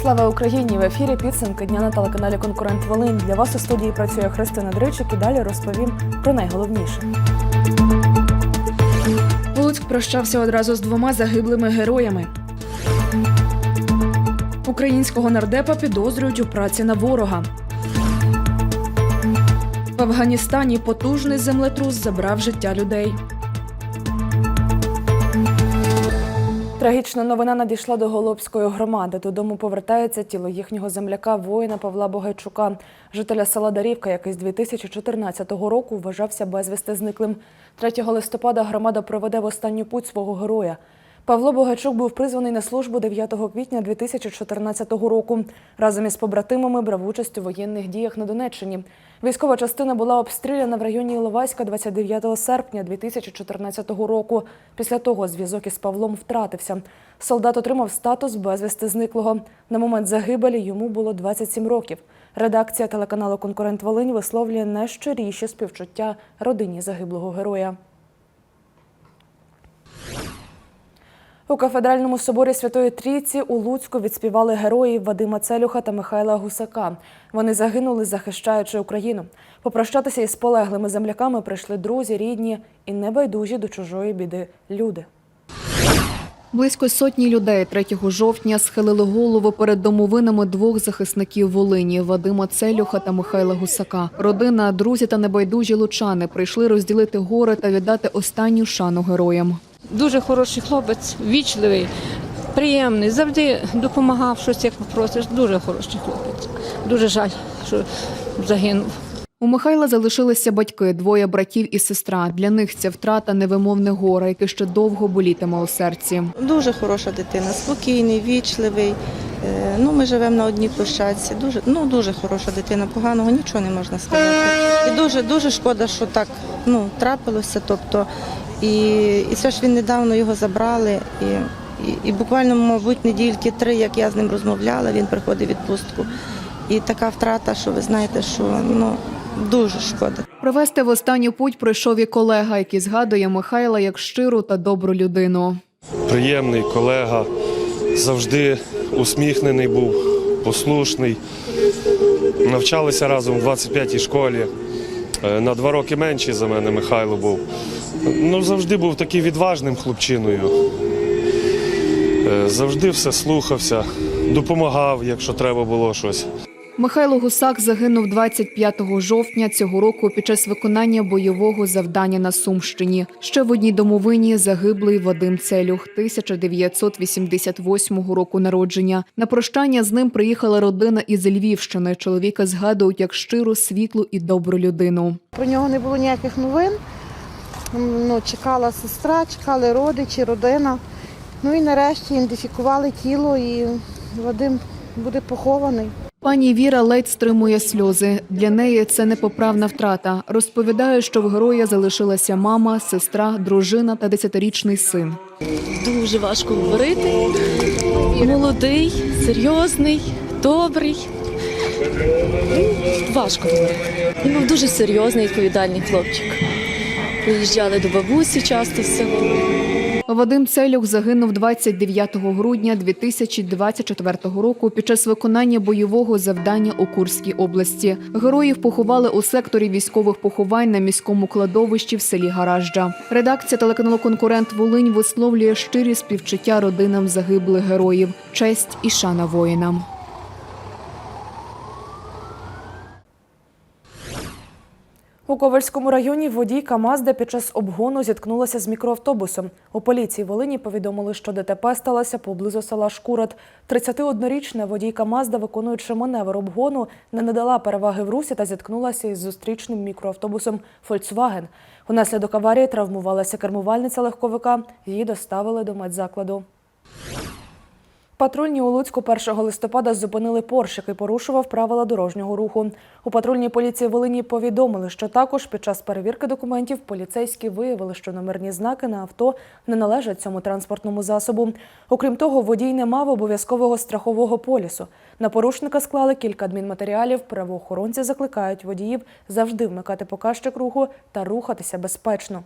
Слава Україні! В ефірі підсумки дня на телеканалі Конкурент Волинь. Для вас у студії працює Христина Дричик і далі розповім про найголовніше. Луцьк прощався одразу з двома загиблими героями. Українського нардепа підозрюють у праці на ворога. В Афганістані потужний землетрус забрав життя людей. Трагічна новина надійшла до Голобської громади. Додому повертається тіло їхнього земляка, воїна Павла Богайчука, жителя села Дарівка, який з 2014 року вважався безвісти зниклим. 3 листопада громада проведе в останню путь свого героя. Павло Богачук був призваний на службу 9 квітня 2014 року. Разом із побратимами брав участь у воєнних діях на Донеччині. Військова частина була обстріляна в районі Іловайська 29 серпня 2014 року. Після того зв'язок із Павлом втратився. Солдат отримав статус безвісти зниклого. На момент загибелі йому було 27 років. Редакція телеканалу Конкурент Волинь висловлює найщиріші співчуття родині загиблого героя. У кафедральному соборі Святої Трійці у Луцьку відспівали героїв Вадима Целюха та Михайла Гусака. Вони загинули, захищаючи Україну. Попрощатися із полеглими земляками прийшли друзі, рідні і небайдужі до чужої біди люди. Близько сотні людей 3 жовтня схилили голову перед домовинами двох захисників Волині Вадима Целюха та Михайла Гусака. Родина, друзі та небайдужі лучани прийшли розділити горе та віддати останню шану героям. Дуже хороший хлопець, вічливий, приємний, завжди допомагав щось, як попросиш. Дуже хороший хлопець. Дуже жаль, що загинув. У Михайла залишилися батьки, двоє братів і сестра. Для них ця втрата невимовне горе, яке ще довго болітиме у серці. Дуже хороша дитина, спокійний, вічливий. Е, Ну, ми живемо на одній площадці. Дуже, ну, дуже хороша дитина, поганого нічого не можна сказати. І дуже, дуже шкода, що так ну, трапилося. Тобто, і, і це ж він недавно його забрали. І, і, і буквально, мабуть, недільки три, як я з ним розмовляла, він приходив в відпустку. І така втрата, що ви знаєте, що ну, дуже шкода. Провести в останню путь прийшов і колега, який згадує Михайла як щиру та добру людину. приємний колега, завжди усміхнений був, послушний. Навчалися разом в 25-й школі. Е, На два роки менший за мене Михайло був. Ну, завжди був такий відважним хлопчиною. Е, Завжди все слухався, допомагав, якщо треба було щось. Михайло Гусак загинув 25 жовтня цього року під час виконання бойового завдання на Сумщині. Ще в одній домовині загиблий Вадим Целюх 1988 року народження. На прощання з ним приїхала родина із Львівщини. Чоловіка згадують як щиру, світлу і добру людину. Про нього не було ніяких новин. Ну, чекала сестра, чекали родичі, родина. Ну і нарешті ідентифікували тіло і Вадим буде похований. Пані Віра ледь стримує сльози. Для неї це непоправна втрата. Розповідає, що в героя залишилася мама, сестра, дружина та десятирічний син. дуже важко говорити. Молодий, серйозний, добрий. Важко говорити. Він був дуже серйозний, відповідальний хлопчик. Приїжджали до бабусі часто в село. Вадим Целюк загинув 29 грудня 2024 року під час виконання бойового завдання у Курській області. Героїв поховали у секторі військових поховань на міському кладовищі в селі Гаражджа. Редакція телеканалу Конкурент Волинь висловлює щирі співчуття родинам загиблих героїв, честь і шана воїнам. У Ковальському районі водійка Мазда під час обгону зіткнулася з мікроавтобусом. У поліції Волині повідомили, що ДТП сталося поблизу села Шкурат. 31-річна водійка Мазда, виконуючи маневр обгону, не надала переваги в русі та зіткнулася із зустрічним мікроавтобусом «Фольксваген». Унаслідок аварії травмувалася кермувальниця легковика. Її доставили до медзакладу. Патрульні у Луцьку 1 листопада зупинили Порш, який порушував правила дорожнього руху. У патрульній поліції Волині повідомили, що також під час перевірки документів поліцейські виявили, що номерні знаки на авто не належать цьому транспортному засобу. Окрім того, водій не мав обов'язкового страхового полісу. На порушника склали кілька адмінматеріалів. Правоохоронці закликають водіїв завжди вмикати показчик руху та рухатися безпечно.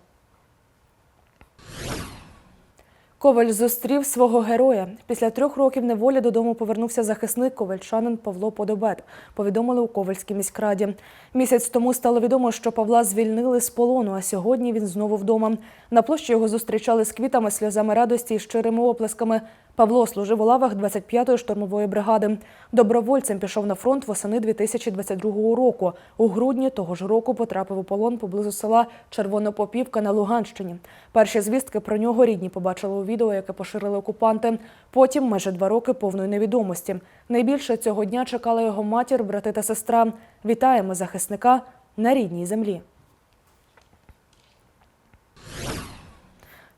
Коваль зустрів свого героя. Після трьох років неволі додому повернувся захисник ковальчанин Павло Подобет. Повідомили у Ковальській міськраді. Місяць тому стало відомо, що Павла звільнили з полону, а сьогодні він знову вдома. На площі його зустрічали з квітами, сльозами радості і щирими оплесками. Павло служив у лавах 25-ї штурмової бригади. Добровольцем пішов на фронт восени 2022 року. У грудні того ж року потрапив у полон поблизу села Червонопопівка на Луганщині. Перші звістки про нього рідні побачили у відео, яке поширили окупанти. Потім майже два роки повної невідомості. Найбільше цього дня чекала його матір, брати та сестра. Вітаємо захисника на рідній землі.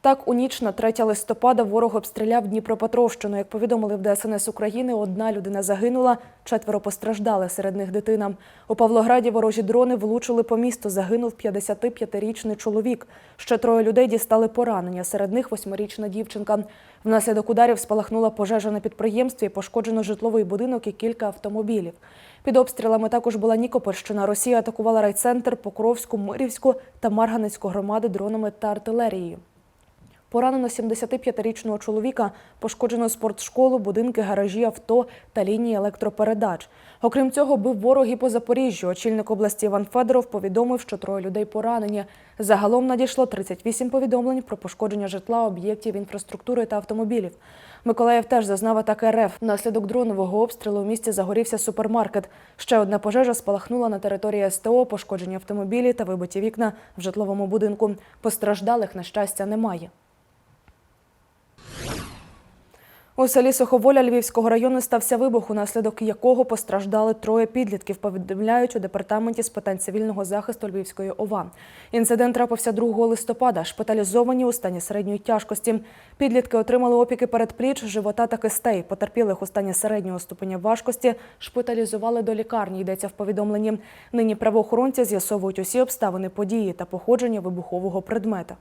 Так, у ніч на 3 листопада ворог обстріляв Дніпропетровщину. Як повідомили в ДСНС України, одна людина загинула, четверо постраждали, серед них дитина. У Павлограді ворожі дрони влучили по місту. Загинув 55-річний чоловік. Ще троє людей дістали поранення. Серед них восьмирічна дівчинка. Внаслідок ударів спалахнула пожежа на підприємстві, пошкоджено житловий будинок і кілька автомобілів. Під обстрілами також була Нікопольщина. Росія атакувала райцентр, Покровську, Мирівську та Марганецьку громади дронами та артилерією. Поранено 75-річного чоловіка, пошкоджено спортшколу, будинки, гаражі, авто та лінії електропередач. Окрім цього, бив ворог і по Запоріжжю. Очільник області Іван Федоров повідомив, що троє людей поранені. Загалом надійшло 38 повідомлень про пошкодження житла, об'єктів інфраструктури та автомобілів. Миколаїв теж зазнав атаки РФ. Внаслідок дронового обстрілу у місті загорівся супермаркет. Ще одна пожежа спалахнула на території СТО, пошкоджені автомобілі та вибиті вікна в житловому будинку. Постраждалих, на щастя, немає. У селі Суховоля Львівського району стався вибух, унаслідок якого постраждали троє підлітків, повідомляють у департаменті з питань цивільного захисту Львівської ОВА. Інцидент трапився 2 листопада. Шпиталізовані у стані середньої тяжкості. Підлітки отримали опіки передпліч, живота та кистей. Потерпілих у стані середнього ступеня важкості шпиталізували до лікарні. Йдеться в повідомленні. Нині правоохоронці з'ясовують усі обставини події та походження вибухового предмета.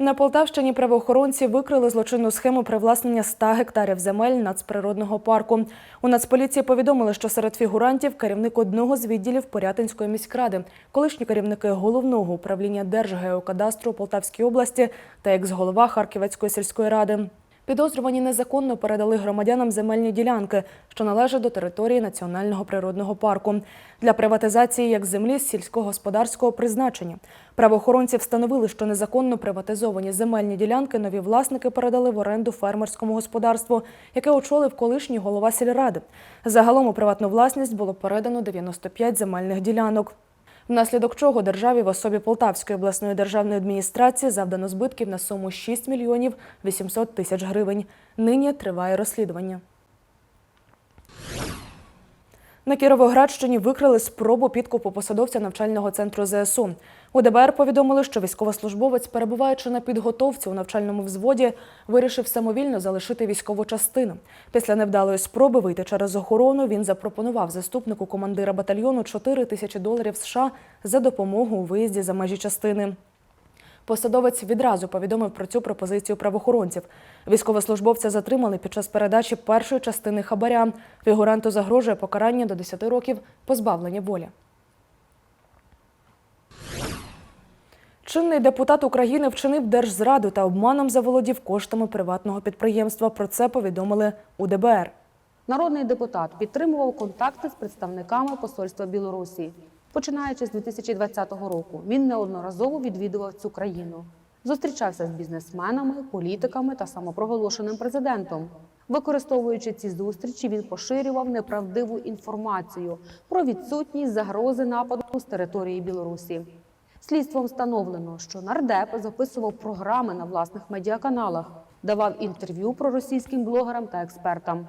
На Полтавщині правоохоронці викрили злочинну схему привласнення 100 гектарів земель нацприродного парку. У Нацполіції повідомили, що серед фігурантів керівник одного з відділів Порятинської міськради, колишні керівники головного управління Держгеокадастру Полтавській області та екс-голова Харківецької сільської ради. Підозрювані незаконно передали громадянам земельні ділянки, що належать до території національного природного парку для приватизації як землі з сільськогосподарського призначення. Правоохоронці встановили, що незаконно приватизовані земельні ділянки нові власники передали в оренду фермерському господарству, яке очолив колишній голова сільради. Загалом у приватну власність було передано 95 земельних ділянок. Внаслідок чого державі в особі Полтавської обласної державної адміністрації завдано збитків на суму 6 мільйонів 800 тисяч гривень. Нині триває розслідування. На Кіровоградщині викрили спробу підкупу посадовця навчального центру ЗСУ. У ДБР повідомили, що військовослужбовець, перебуваючи на підготовці у навчальному взводі, вирішив самовільно залишити військову частину. Після невдалої спроби вийти через охорону він запропонував заступнику командира батальйону 4 тисячі доларів США за допомогу у виїзді за межі частини. Посадовець відразу повідомив про цю пропозицію правоохоронців. Військовослужбовця затримали під час передачі першої частини хабаря. Фігуранту загрожує покарання до 10 років позбавлення волі. Чинний депутат України вчинив держзраду та обманом заволодів коштами приватного підприємства. Про це повідомили у ДБР. Народний депутат підтримував контакти з представниками посольства Білорусі. Починаючи з 2020 року, він неодноразово відвідував цю країну. Зустрічався з бізнесменами, політиками та самопроголошеним президентом. Використовуючи ці зустрічі, він поширював неправдиву інформацію про відсутність загрози нападу з території Білорусі. Слідством встановлено, що нардеп записував програми на власних медіаканалах, давав інтерв'ю проросійським блогерам та експертам.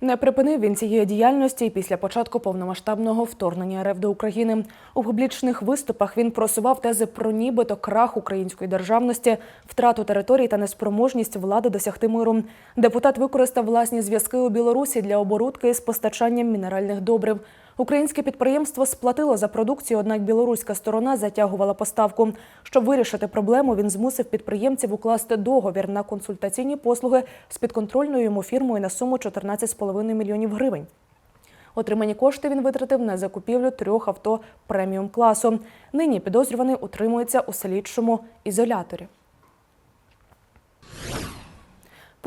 Не припинив він цієї діяльності після початку повномасштабного вторгнення РФ до України. У публічних виступах він просував тези про нібито крах української державності, втрату територій та неспроможність влади досягти миру. Депутат використав власні зв'язки у Білорусі для оборудки з постачанням мінеральних добрив. Українське підприємство сплатило за продукцію, однак білоруська сторона затягувала поставку. Щоб вирішити проблему, він змусив підприємців укласти договір на консультаційні послуги з підконтрольною йому фірмою на суму 14,5 мільйонів гривень. Отримані кошти він витратив на закупівлю трьох авто преміум класу. Нині підозрюваний утримується у слідчому ізоляторі.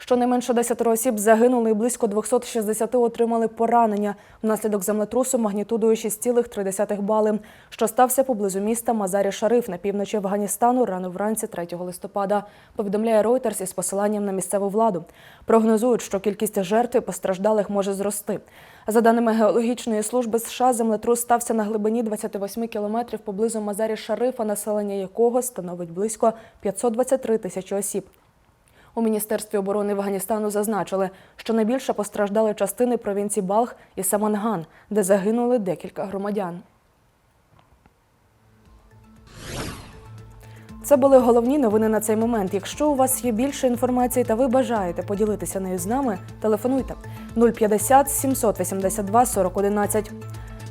Щонайменше 10 осіб загинули і близько 260 отримали поранення внаслідок землетрусу магнітудою 6,3 бали, що стався поблизу міста Мазарі Шариф на півночі Афганістану рано вранці 3 листопада. Повідомляє Reuters із посиланням на місцеву владу. Прогнозують, що кількість жертв і постраждалих може зрости. За даними геологічної служби США, землетрус стався на глибині 28 кілометрів поблизу Мазарі Шарифа, населення якого становить близько 523 тисячі осіб. У Міністерстві оборони Афганістану зазначили, що найбільше постраждали частини провінцій Балх і Саманган, де загинули декілька громадян. Це були головні новини на цей момент. Якщо у вас є більше інформації та ви бажаєте поділитися нею з нами, телефонуйте 050 782 4011.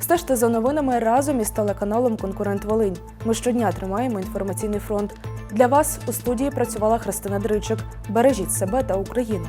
Стежте за новинами разом із телеканалом Конкурент Волинь. Ми щодня тримаємо інформаційний фронт. Для вас у студії працювала Христина Дричик. Бережіть себе та Україну.